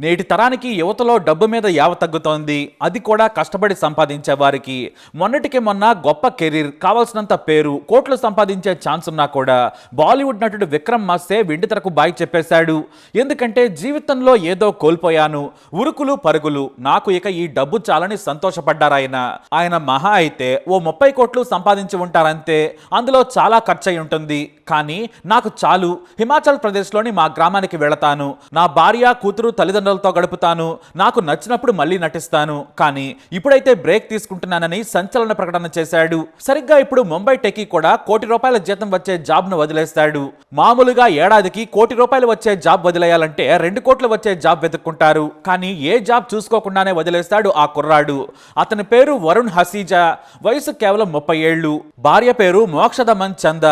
నేటి తరానికి యువతలో డబ్బు మీద యావ తగ్గుతోంది. అది కూడా కష్టపడి సంపాదించే వారికి మొన్నటికి మొన్న గొప్ప కెరీర్ కావాల్సినంత పేరు కోట్లు సంపాదించే ఛాన్స్ ఉన్నా కూడా బాలీవుడ్ నటుడు విక్రమ్ మాస్తే వెండితెరకు బాయ్ చెప్పేశాడు. ఎందుకంటే జీవితంలో ఏదో కోల్పోయాను. ఉరుకులు పరుగులు. నాకు ఇక ఈ డబ్బు చాలని సంతోషపడ్డారాయన ఆయన. మహా అయితే ఓ ముప్పై కోట్లు సంపాదించి ఉంటారంతే. అందులో చాలా ఖర్చు అయి ఉంటుంది. కానీ నాకు చాలు. హిమాచల్ ప్రదేశ్లోని మా గ్రామానికి వెళతాను. నా భార్య కూతురు తల్లిదండ్రులు తల్లిదండ్రులతో గడుపుతాను. నాకు నచ్చినప్పుడు మళ్ళీ నటిస్తాను. కానీ ఇప్పుడైతే బ్రేక్ తీసుకుంటున్నానని సంచలన ప్రకటన చేశాడు. సరిగ్గా ఇప్పుడు ముంబై టెకీ కూడా కోటి రూపాయల జీతం వచ్చే జాబ్ను వదిలేస్తాడు. మామూలుగా ఏడాదికి కోటి రూపాయలు వచ్చే జాబ్ వదిలేయాలంటే రెండు కోట్లు వచ్చే జాబ్ వెతుక్కుంటారు. కానీ ఏ జాబ్ చూసుకోకుండానే వదిలేస్తాడు ఆ కుర్రాడు. అతని పేరు వరుణ్ హసీజా. వయసు కేవలం ముప్పై ఏళ్ళు. భార్య పేరు మోక్షదమన్ చంద.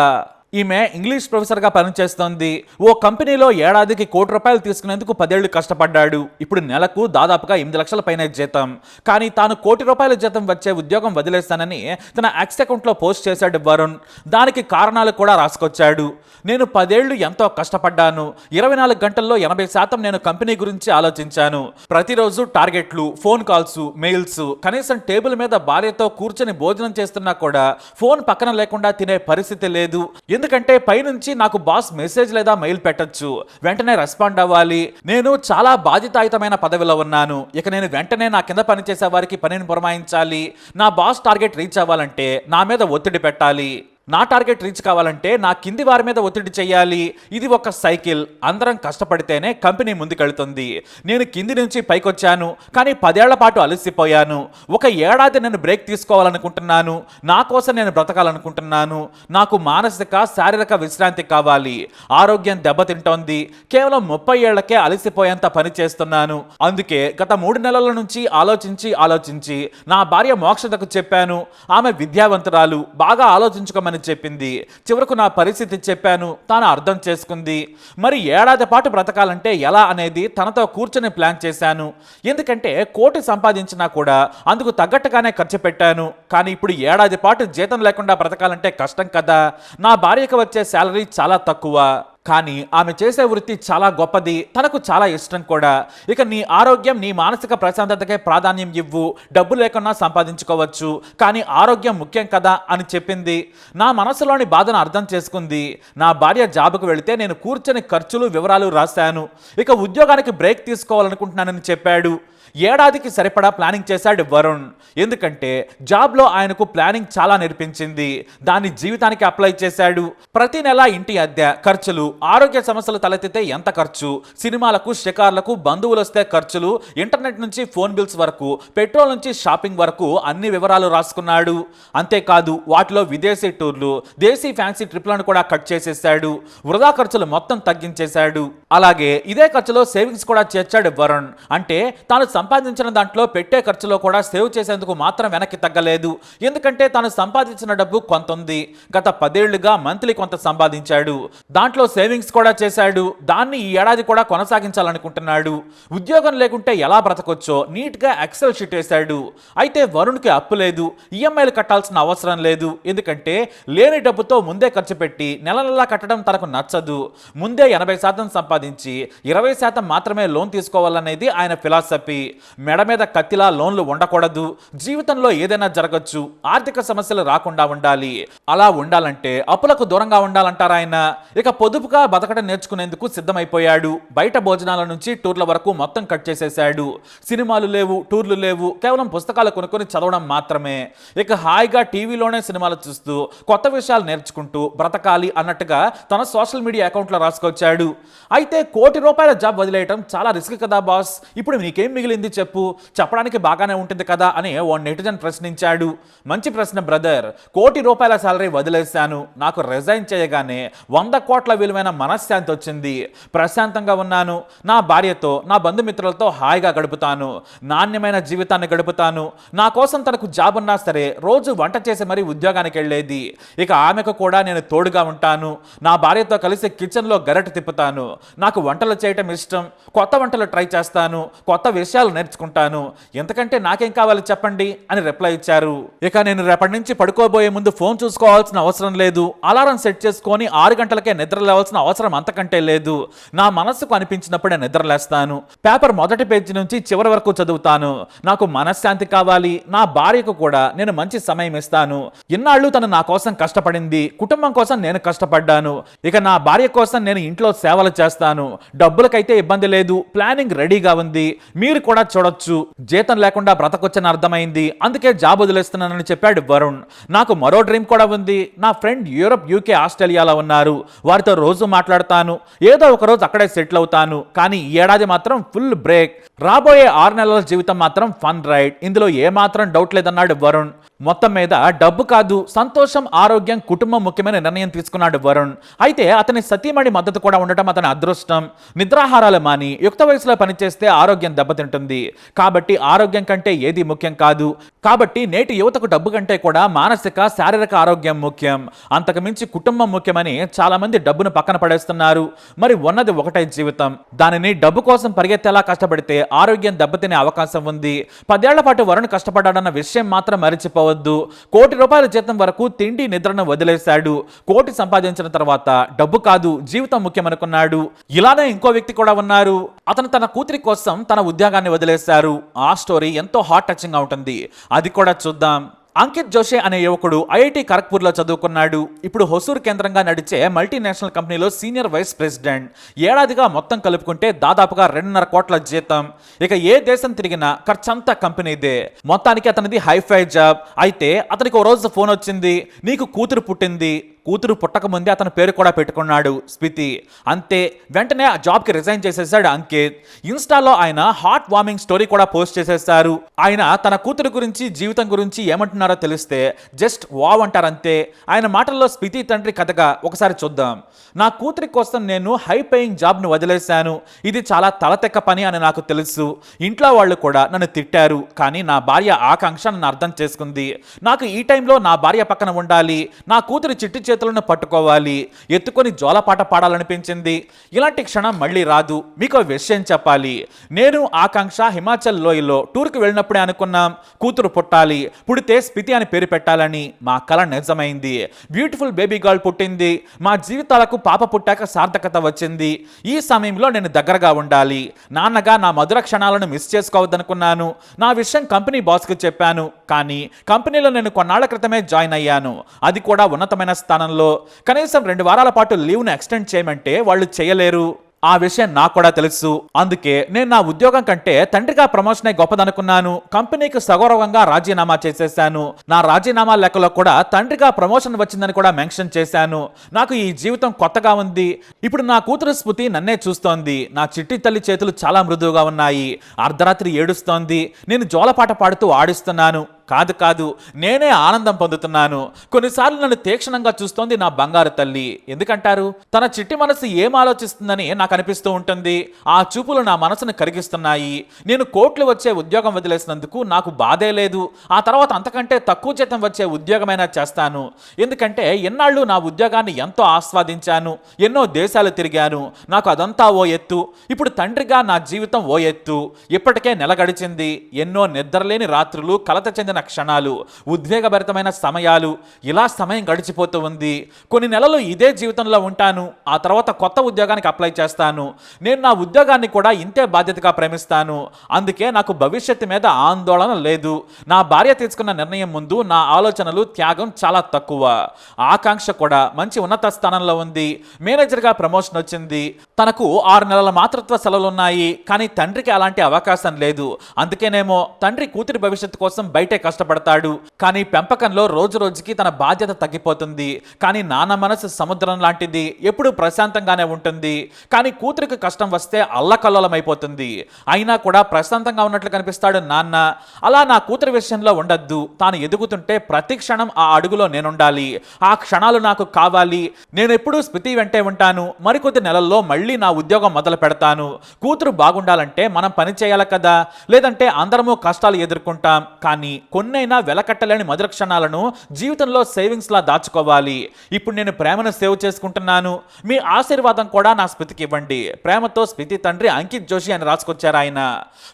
ఈమె ఇంగ్లీష్ ప్రొఫెసర్గా పనిచేస్తోంది. ఓ కంపెనీలో ఏడాదికి కోటి రూపాయలు తీసుకునేందుకు పదేళ్ళు కష్టపడ్డాడు. ఇప్పుడు నెలకు దాదాపుగా ఎనిమిది లక్షల పైన జీతం. కానీ తాను కోటి రూపాయల జీతం వచ్చే ఉద్యోగం వదిలేస్తానని తన యాక్స్ అకౌంట్లో పోస్ట్ చేశాడు వరుణ్. దానికి కారణాలు కూడా రాసుకొచ్చాడు. నేను పదేళ్ళు ఎంతో కష్టపడ్డాను. ఇరవై నాలుగు గంటల్లో ఎనభై శాతం నేను కంపెనీ గురించి ఆలోచించాను. ప్రతిరోజు టార్గెట్లు ఫోన్ కాల్స్ మెయిల్స్ కనీసం టేబుల్ మీద భార్యతో కూర్చొని భోజనం చేస్తున్నా కూడా ఫోన్ పక్కన లేకుండా తినే పరిస్థితి లేదు. ఎందుకంటే పైనుంచి నాకు బాస్ మెసేజ్ లేదా మెయిల్ పెట్టొచ్చు. వెంటనే రెస్పాండ్ అవ్వాలి. నేను చాలా బాధ్యతాయుతమైన పదవిలో ఉన్నాను. ఇక నేను వెంటనే నా కింద పనిచేసే వారికి పనిని పురమాయించాలి. నా బాస్ టార్గెట్ రీచ్ అవ్వాలంటే నా మీద ఒత్తిడి పెట్టాలి. నా టార్గెట్ రీచ్ కావాలంటే నా కింది వారి మీద ఒత్తిడి చేయాలి. ఇది ఒక సైకిల్. అందరం కష్టపడితేనే కంపెనీ ముందుకెళ్తుంది. నేను కింది నుంచి పైకొచ్చాను కానీ పదేళ్ళ పాటు అలసిపోయాను. ఒక ఏడాది నేను బ్రేక్ తీసుకోవాలనుకుంటున్నాను. నా కోసం నేను బ్రతకాలనుకుంటున్నాను. నాకు మానసిక శారీరక విశ్రాంతి కావాలి. ఆరోగ్యం దెబ్బతింటోంది. కేవలం ముప్పై ఏళ్ళకే అలసిపోయేంత పని చేస్తున్నాను. అందుకే గత మూడు నెలల నుంచి ఆలోచించి ఆలోచించి నా భార్య మోక్షతకు చెప్పాను. ఆమె విద్యావంతురాలు. బాగా ఆలోచించుకోమని చెప్పింది. చివరకు నా పరిస్థితి చెప్పాను. తాను అర్థం చేసుకుంది. మరి ఏడాది పాటు బ్రతకాలంటే ఎలా అనేది తనతో కూర్చొని ప్లాన్ చేశాను. ఎందుకంటే కోటి సంపాదించినా కూడా అందుకు తగ్గట్టుగానే ఖర్చు పెట్టాను. కానీ ఇప్పుడు ఏడాది పాటు జీతం లేకుండా బ్రతకాలంటే కష్టం కదా. నా భార్యకు వచ్చే శాలరీ చాలా తక్కువ. కానీ ఆమె చేసే వృత్తి చాలా గొప్పది తనకు చాలా ఇష్టం కూడా. ఇక నీ ఆరోగ్యం నీ మానసిక ప్రశాంతతకే ప్రాధాన్యం ఇవ్వు డబ్బు లేకుండా సంపాదించుకోవచ్చు కానీ ఆరోగ్యం ముఖ్యం కదా అని చెప్పింది. నా మనసులోని బాధను అర్థం చేసుకుంది. నా భార్య జాబుకు వెళితే నేను కూర్చొని ఖర్చులు వివరాలు రాశాను. ఇక ఉద్యోగానికి బ్రేక్ తీసుకోవాలనుకుంటున్నానని చెప్పాడు. ఏడాదికి సరిపడా ప్లానింగ్ చేశాడు వరుణ్. ఎందుకంటే జాబ్లో ఆయనకు ప్లానింగ్ చాలా నేర్పించింది. దాన్ని జీవితానికి అప్లై చేశాడు. ప్రతి నెల ఇంటి అద్దె ఖర్చులు ఆరోగ్య సమస్యలు తలెత్తితే ఎంత ఖర్చు? సినిమాలకు షికార్లకు బంధువులు వస్తే ఖర్చులు ఇంటర్నెట్ నుంచి ఫోన్ బిల్స్ వరకు పెట్రోల్ నుంచి షాపింగ్ వరకు అన్ని వివరాలు రాసుకున్నాడు. అంతేకాదు వాటిలో విదేశీ టూర్లు దేశీ ఫ్యాన్సీ ట్రిప్లను కూడా కట్ చేసేసాడు వృధా ఖర్చులు మొత్తం తగ్గించేశాడు. అలాగే ఇదే ఖర్చులో సేవింగ్స్ కూడా చేర్చాడు వరుణ్. అంటే తాను సంపాదించిన దాంట్లో పెట్టే ఖర్చులో కూడా సేవ్ చేసేందుకు మాత్రం వెనక్కి తగ్గలేదు. ఎందుకంటే తాను సంపాదించిన డబ్బు కొంత ఉంది గత పదేళ్ళుగా మంత్లీ కొంత సంపాదించాడు. దాంట్లో సేవింగ్స్ కూడా చేశాడు. దాన్ని ఈ ఏడాది కూడా కొనసాగించాలనుకుంటున్నాడు. ఉద్యోగం లేకుంటే ఎలా బ్రతకొచ్చో నీట్గా ఎక్సెల్ షీట్ వేశాడు. అయితే వరుణ్కి అప్పు లేదు. ఈఎంఐలు కట్టాల్సిన అవసరం లేదు. ఎందుకంటే లేని డబ్బుతో ముందే ఖర్చు పెట్టి నెల నెలా కట్టడం తనకు నచ్చదు. ముందే ఎనభై శాతం సంపాదించి ఇరవై శాతం మాత్రమే లోన్ తీసుకోవాలనేది ఆయన ఫిలాసఫీ. మెడ మీద కత్తిలా లోన్లు ఉండకూడదు. జీవితంలో ఏదైనా జరగచ్చు. ఆర్థిక సమస్యలు రాకుండా ఉండాలి. అలా ఉండాలంటే అప్పులకు దూరంగా ఉండాలంటారు ఆయన? ఇక పొదుపుగా బతకడం నేర్చుకునేందుకు సిద్ధమైపోయాడు. బయట భోజనాల నుంచి టూర్ల వరకు మొత్తం కట్ చేసేశాడు. సినిమాలు లేవు టూర్లు లేవు. కేవలం పుస్తకాలు కొనుక్కొని చదవడం మాత్రమే. ఇక హాయిగా టీవీలోనే సినిమాలు చూస్తూ కొత్త విషయాలు నేర్చుకుంటూ బ్రతకాలి అన్నట్టుగా తన సోషల్ మీడియా అకౌంట్లో రాసుకొచ్చాడు. అయితే కోటి రూపాయల జాబ్ వదిలేయటం చాలా రిస్క్ కదా బాస్. ఇప్పుడు నీకేం మిగిలింది? మిగిలింది చెప్పు. చెప్పడానికి బాగానే ఉంటుంది కదా అని ఓ నెటిజన్ ప్రశ్నించాడు. మంచి ప్రశ్న బ్రదర్. కోటి రూపాయల సాలరీ వదిలేశాను. నాకు రిజైన్ చేయగానే వంద కోట్ల విలువైన మనశ్శాంతి వచ్చింది. ప్రశాంతంగా ఉన్నాను. నా భార్యతో నా బంధుమిత్రులతో హాయిగా గడుపుతాను. నాణ్యమైన జీవితాన్ని గడుపుతాను. నా కోసం తనకు జాబ్ ఉన్నా సరే రోజు వంట చేసి మరీ ఉద్యోగానికి వెళ్ళేది. ఇక ఆమెకు కూడా నేను తోడుగా ఉంటాను. నా భార్యతో కలిసి కిచెన్లో గరట తిప్పుతాను. నాకు వంటలు చేయటం ఇష్టం. కొత్త వంటలు ట్రై చేస్తాను. కొత్త విషయాలు నేర్చుకుంటాను. ఎంతకంటే నాకేం కావాలి చెప్పండి? అని రిప్లై ఇచ్చారు. ఇక నేను రేపటి నుంచి పడుకోబోయే ముందు ఫోన్ చూసుకోవాల్సిన అవసరం లేదు. అలారం సెట్ చేసుకొని ఆరు గంటలకే నిద్ర లేవాల్సిన అవసరం అంతకంటే లేదు. నా మనస్సుకు అనిపించినప్పుడే నిద్రలేస్తాను పేపర్ మొదటి పేజీ నుంచి చివరి వరకు చదువుతాను. నాకు మనశ్శాంతి కావాలి. నా భార్యకు కూడా నేను మంచి సమయం ఇస్తాను. ఇన్నాళ్ళు తను నా కోసం కష్టపడింది. కుటుంబం కోసం నేను కష్టపడ్డాను. ఇక నా భార్య కోసం నేను ఇంట్లో సేవలు చేస్తాను. డబ్బులకైతే ఇబ్బంది లేదు. ప్లానింగ్ రెడీగా ఉంది. మీరు కూడా చూడొచ్చు. జీతం లేకుండా బ్రతకొచ్చని అర్థమైంది. అందుకే జాబ్ వదిలేస్తున్నానని చెప్పాడు వరుణ్. నాకు మరో డ్రీమ్ కూడా ఉంది. నా ఫ్రెండ్ యూరప్ యూకే ఆస్ట్రేలియాలో ఉన్నారు. వారితో రోజు మాట్లాడతాను. ఏదో ఒక రోజు అక్కడే సెటిల్ అవుతాను. కానీ ఈ ఏడాది మాత్రం ఫుల్ బ్రేక్. రాబోయే ఆరు నెలల జీవితం మాత్రం ఫన్ రైడ్ ఇందులో ఏమాత్రం డౌట్ లేదన్నాడు వరుణ్. మొత్తం మీద డబ్బు కాదు సంతోషం ఆరోగ్యం కుటుంబం ముఖ్యమైన నిర్ణయం తీసుకున్నాడు వరుణ్. అయితే అతని సతీమణి మద్దతు కూడా ఉండటం అతని అదృష్టం. నిద్రాహారాలు మాని యుక్త వయసులో పనిచేస్తే ఆరోగ్యం దెబ్బతింటుంది. కాబట్టి ఆరోగ్యం కంటే ఏది ముఖ్యం కాదు. కాబట్టి నేటి యువతకు డబ్బు కంటే కూడా మానసిక శారీరక ఆరోగ్యం ముఖ్యం. అంతకుమించి కుటుంబం ముఖ్యమని చాలామంది డబ్బును పక్కన పడేస్తున్నారు. మరి ఉన్నది ఒకటే జీవితం. దానిని డబ్బు కోసం పరిగెత్తేలా కష్టపడితే ఆరోగ్యం దెబ్బతినే అవకాశం ఉంది. పదేళ్ళ పాటు వరుణ్ కష్టపడ్డాడన్న విషయం మాత్రం మరిచిపోవద్దు. కోటి రూపాయల జీతం వరకు తిండి నిద్రను వదిలేశాడు. కోటి సంపాదించిన తర్వాత డబ్బు కాదు జీవితం ముఖ్యమనుకున్నాడు. ఇలానే ఇంకో వ్యక్తి కూడా ఉన్నారు. అతను తన కూతురి కోసం తన ఉద్యోగాన్ని వదిలేశారు. ఆ స్టోరీ ఎంతో హార్ట్ టచింగ్గా ఉంటుంది. అది కూడా చూద్దాం. అంకిత్ జోషే అనే యువకుడు ఐఐటి ఖరగ్పూర్లో చదువుకున్నాడు. ఇప్పుడు హొసూర్ కేంద్రంగా నడిచే మల్టీనేషనల్ కంపెనీలో సీనియర్ వైస్ ప్రెసిడెంట్. ఏడాదిగా మొత్తం కలుపుకుంటే దాదాపుగా రెండున్నర కోట్ల జీతం. ఇక ఏ దేశం తిరిగినా ఖర్చంతా కంపెనీదే మొత్తానికి అతనిది హైఫై జాబ్. అయితే అతనికి ఓ రోజు ఫోన్ వచ్చింది. నీకు కూతురు పుట్టింది. కూతురు పుట్టకముందే అతని పేరు కూడా పెట్టుకున్నాడు స్పితి అంతే వెంటనే ఆ జాబ్కి రిజైన్ చేసేసాడు అంకిత్. ఇన్స్టాలో ఆయన హాట్ వార్మింగ్ స్టోరీ కూడా పోస్ట్ చేసేసారు ఆయన తన కూతురు గురించి జీవితం గురించి ఏమంటున్నారో తెలిస్తే జస్ట్ వావ్ అంటారంతే. ఆయన మాటల్లో స్పితి తండ్రి కథగా ఒకసారి చూద్దాం. నా కూతురి కోసం నేను హై పేయింగ్ జాబ్ను వదిలేశాను. ఇది చాలా తలతెక్క పని అని నాకు తెలుసు. ఇంట్లో వాళ్ళు కూడా నన్ను తిట్టారు. కానీ నా భార్య ఆకాంక్ష నన్ను అర్థం చేసుకుంది. నాకు ఈ టైంలో నా భార్య పక్కన ఉండాలి. నా కూతురు చిట్టి చేతులను పట్టుకోవాలి ఎత్తుకొని జోలపాట పాడాలనిపించింది. ఇలాంటి క్షణం మళ్ళీ రాదు మీకు విషయం చెప్పాలి. నేను ఆకాంక్ష హిమాచల్ లోయలో టూర్కి వెళ్ళినప్పుడే అనుకున్నాం కూతురు పుట్టాలి పుడితే స్పితి అని పేరు పెట్టాలని. మా కళ నిజమైంది. బ్యూటిఫుల్ బేబీ గర్ల్ పుట్టింది. మా జీవితాలకు పాప పుట్టాక సార్థకత వచ్చింది. ఈ సమయంలో నేను దగ్గరగా ఉండాలి. నాన్నగా నా మధుర క్షణాలను మిస్ చేసుకోవద్దనుకున్నాను. నా విషయం కంపెనీ బాస్కు చెప్పాను. కానీ కంపెనీలో నేను కొన్నాళ్ళ క్రితమే జాయిన్ అయ్యాను. అది కూడా ఉన్నతమైన స్థానం స్థానంలో కనీసం రెండు వారాల పాటు లీవ్ను ఎక్స్టెండ్ చేయమంటే వాళ్ళు చేయలేరు. ఆ విషయం నాకు కూడా తెలుసు. అందుకే నేను నా ఉద్యోగం కంటే తండ్రిగా ప్రమోషనే గొప్పదనుకున్నాను. కంపెనీకి సగౌరవంగా రాజీనామా చేసేశాను. నా రాజీనామా లెక్కలో కూడా తండ్రిగా ప్రమోషన్ వచ్చిందని కూడా మెన్షన్ చేశాను. నాకు ఈ జీవితం కొత్తగా ఉంది. ఇప్పుడు నా కూతురు స్మృతి నన్నే చూస్తోంది. నా చిట్టి తల్లి చేతులు చాలా మృదువుగా ఉన్నాయి. అర్ధరాత్రి ఏడుస్తోంది. నేను జోలపాట పాడుతూ ఆడిస్తున్నాను. కాదు కాదు. నేనే ఆనందం పొందుతున్నాను. కొన్నిసార్లు నన్ను తీక్షణంగా చూస్తోంది నా బంగారు తల్లి. ఎందుకంటారు? తన చిట్టి మనసు ఏం ఆలోచిస్తుందని నాకు అనిపిస్తూ ఉంటుంది. ఆ చూపులు నా మనసును కరిగిస్తున్నాయి. నేను కోట్లు వచ్చే ఉద్యోగం వదిలేసినందుకు నాకు బాధే లేదు. ఆ తర్వాత అంతకంటే తక్కువ జీతం వచ్చే ఉద్యోగమైనా చేస్తాను. ఎందుకంటే ఎన్నాళ్ళు నా ఉద్యోగాన్ని ఎంతో ఆస్వాదించాను. ఎన్నో దేశాలు తిరిగాను. నాకు అదంతా ఓ ఎత్తు. ఇప్పుడు తండ్రిగా నా జీవితం ఓ ఎత్తు. ఇప్పటికే నెల గడిచింది. ఎన్నో నిద్రలేని రాత్రులు కలత చెందిన క్షణాలు ఉద్వేగభరితమైన సమయాలు ఇలా సమయం గడిచిపోతూ ఉంది. కొన్ని నెలలు ఇదే జీవితంలో ఉంటాను. ఆ తర్వాత కొత్త ఉద్యోగానికి అప్లై చేస్తాను. నేను నా ఉద్యోగాన్ని కూడా ఇంతే బాధ్యతగా ప్రేమిస్తాను. అందుకే నాకు భవిష్యత్తు మీద ఆందోళన లేదు. నా భార్య తీసుకున్న నిర్ణయం ముందు నా ఆలోచనలు త్యాగం చాలా తక్కువ. ఆకాంక్ష కూడా మంచి ఉన్నత స్థానంలో ఉంది. మేనేజర్గా ప్రమోషన్ వచ్చింది. తనకు ఆరు నెలల మాతృత్వ సెలవులు ఉన్నాయి. కానీ తండ్రికి అలాంటి అవకాశం లేదు. అందుకేనేమో తండ్రి కూతురి భవిష్యత్తు కోసం బయటే కష్టపడతాడు. కానీ పెంపకంలో రోజు రోజుకి తన బాధ్యత తగ్గిపోతుంది. కానీ నాన్న మనసు సముద్రం లాంటిది. ఎప్పుడు ప్రశాంతంగానే ఉంటుంది. కానీ కూతురికి కష్టం వస్తే అల్లకల్లోలమైపోతుంది. అయినా కూడా ప్రశాంతంగా ఉన్నట్లు కనిపిస్తాడు నాన్న. అలా నా కూతురి విషయంలో ఉండద్దు. తాను ఎదుగుతుంటే ప్రతి క్షణం ఆ అడుగులో నేనుండాలి. ఆ క్షణాలు నాకు కావాలి. నేను ఎప్పుడూ స్మృతి వెంటే ఉంటాను. మరికొద్ది నెలల్లో మళ్ళీ నా ఉద్యోగం మొదలు పెడతాను. కూతురు బాగుండాలంటే మనం పని చేయాలి కదా. లేదంటే అందరము కష్టాలు ఎదుర్కొంటాం. కానీ కొన్నైనా వెలకట్టలేని మధుర క్షణాలను జీవితంలో సేవింగ్స్ లా దాచుకోవాలి. ఇప్పుడు నేను ప్రేమను సేవ్ చేసుకుంటున్నాను. మీ ఆశీర్వాదం కూడా నా స్మృతికి ఇవ్వండి. ప్రేమతో స్మృతి తండ్రి అంకిత్ జోషి అని రాసుకొచ్చారు ఆయన.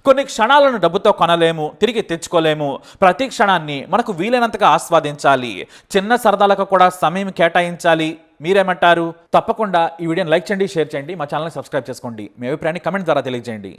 కొన్ని క్షణాలను డబ్బుతో కొనలేము తిరిగి తెచ్చుకోలేము. ప్రతి క్షణాన్ని మనకు వీలైనంతగా ఆస్వాదించాలి. చిన్న సరదాలకు కూడా సమయం కేటాయించాలి. మీరేమంటారు? తప్పకుండా ఈ వీడియోని లైక్ చేయండి షేర్ చేయండి. మా ఛానల్ని సబ్స్క్రైబ్ చేసుకోండి. మీ అభిప్రాయాన్ని కమెంట్ ద్వారా తెలియజేయండి.